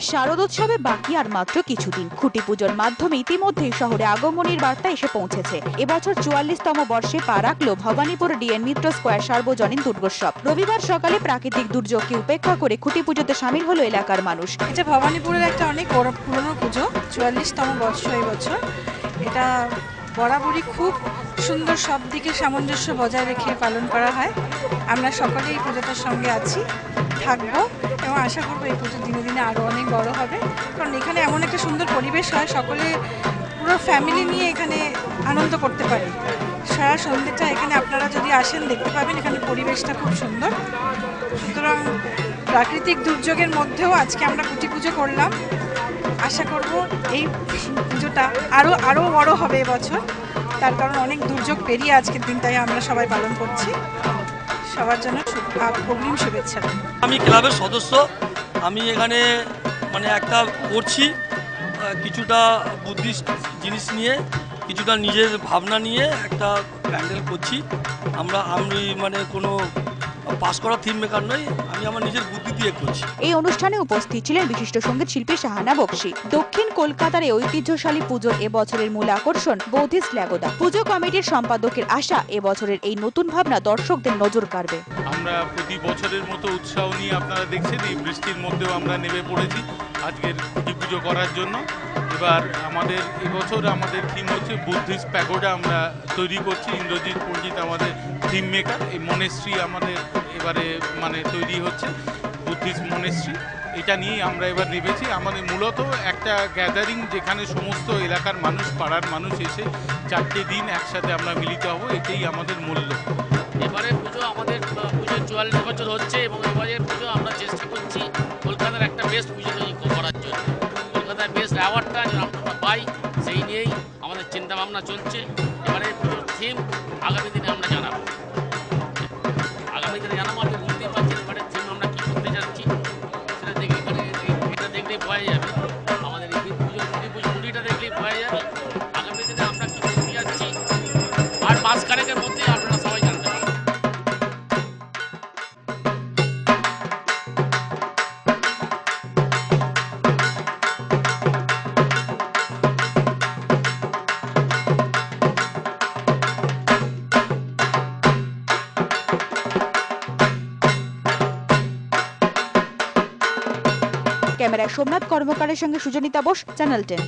শারদোৎসবে বাকি আর মাত্র কিছুদিন খুঁটি পুজোর মাধ্যমে ইতিমধ্যেই শহরে আগমনের বার্তা এসে পৌঁছেছে। এবছর চুয়াল্লিশতম বর্ষে পা রাখল ভবানীপুর ডিএন মিত্র স্কোয়ার সার্বজনীন দুর্গোৎসব। রবিবার সকালে প্রাকৃতিক দুর্যোগকে উপেক্ষা করে খুঁটি পুজোতে সামিল হলো এলাকার মানুষ। এটা ভবানীপুরের একটা অনেক বড় পুরনো পুজো, চুয়াল্লিশতম বর্ষ এই বছর। এটা বরাবরই খুব সুন্দর সব দিকে সামঞ্জস্য বজায় রেখে পালন করা হয়। আমরা সকলে এই পুজোটার সঙ্গে আছি। থাকব এবং আশা করব এই পুজো দিনে দিনে আরও অনেক বড় হবে। কারণ এখানে এমন একটা সুন্দর পরিবেশ হয়, সকলে পুরো ফ্যামিলি নিয়ে এখানে আনন্দ করতে পারে। সারা সন্ধ্যেটা এখানে আপনারা যদি আসেন, দেখতে পাবেন এখানে পরিবেশটা খুব সুন্দর। সুতরাং প্রাকৃতিক দুর্যোগের মধ্যেও আজকে আমরা কুটি পুজো করলাম। আশা করব এই পুজোটা আরও আরও বড় হবে এবছর। তার কারণ অনেক দুর্যোগ পেরিয়ে আজকের দিনটাই আমরা সবাই পালন করছি। সবার জন্য অগ্রিম শুভেচ্ছা। আমি ক্লাবের সদস্য। আমি এখানে মানে একটা করছি কিছুটা বুদ্ধিস্ট জিনিস নিয়ে, কিছুটা নিজের ভাবনা নিয়ে একটা প্যান্ডেল করছি। আমরা আমি মানে কোনো পাস করা থিম মেকার নই আমি আমার নিজের বুদ্ধি দিয়ে করছি। এই অনুষ্ঠানে উপস্থিত ছিলেন বিশিষ্ট সংগীত শিল্পী শাহানা বক্সি। দক্ষিণ কলকাতার এই ঐতিহ্যশালী পুজোর এবছরের মূল আকর্ষণ বৌদ্ধিস্ট ল্যাগোদা। পুজো কমিটির সম্পাদকের আশা এবছরের এই নতুন ভাবনা দর্শকদের নজর কাড়বে। আমরা প্রতি বছরের মতো উৎসাহ নিয়ে আপনারা দেখছেন এই বৃষ্টির মধ্যেও আমরা নেমে পড়েছি। আজকের খুঁটি পুজো করার জন্য। এবার আমাদের এবছর আমাদের থিম হচ্ছে বুদ্ধিস্ট প্যাগোডা আমরা তৈরি করছি। ইন্দ্রজিৎ, পণ্ডিত আমাদের থিম মেকার এই মনেশ্রী আমাদের এবারে মানে তৈরি হচ্ছে বুদ্ধিস্ট মনেশ্রী এটা নিয়েই আমরা এবার নেমেছি। আমাদের মূলত একটা গ্যাদারিং যেখানে সমস্ত এলাকার মানুষ, পাড়ার মানুষ এসে চারটে দিন একসাথে আমরা মিলিত হব। এটাই আমাদের মূল লক্ষ্য। এবারে পুজো আমাদের পুজোর চুয়াল্লিশ বছর হচ্ছে এবং এবারে পুজো আমরা চেষ্টা করছি। কলকাতার একটা বেস্ট পুজো অ্যাওয়ার্ডটা আমরা পাই সেই নিয়েই আমাদের চিন্তা ভাবনা চলছে। এবারে পুজোর থিম আগামী দিনে আমরা জানাব। আগামী দিনে জানাব আপনি বুঝতেই পারছেন এবারে থিম আমরা কী করতে যাচ্ছি। সেটা দেখে এটা দেখলেই বোঝা যাবে। আমাদের এই পুজো খুঁটি পুজো খুঁটিটা দেখলেই বোঝা যাবে। আগামী দিনে আমরা কী করতে যাচ্ছি। আর মাস খানেকের মধ্যেই আপনারা ক্যামেরায় সোমনাথ কর্মকারের সঙ্গে সুজনিতা বোস চ্যানেল টেন।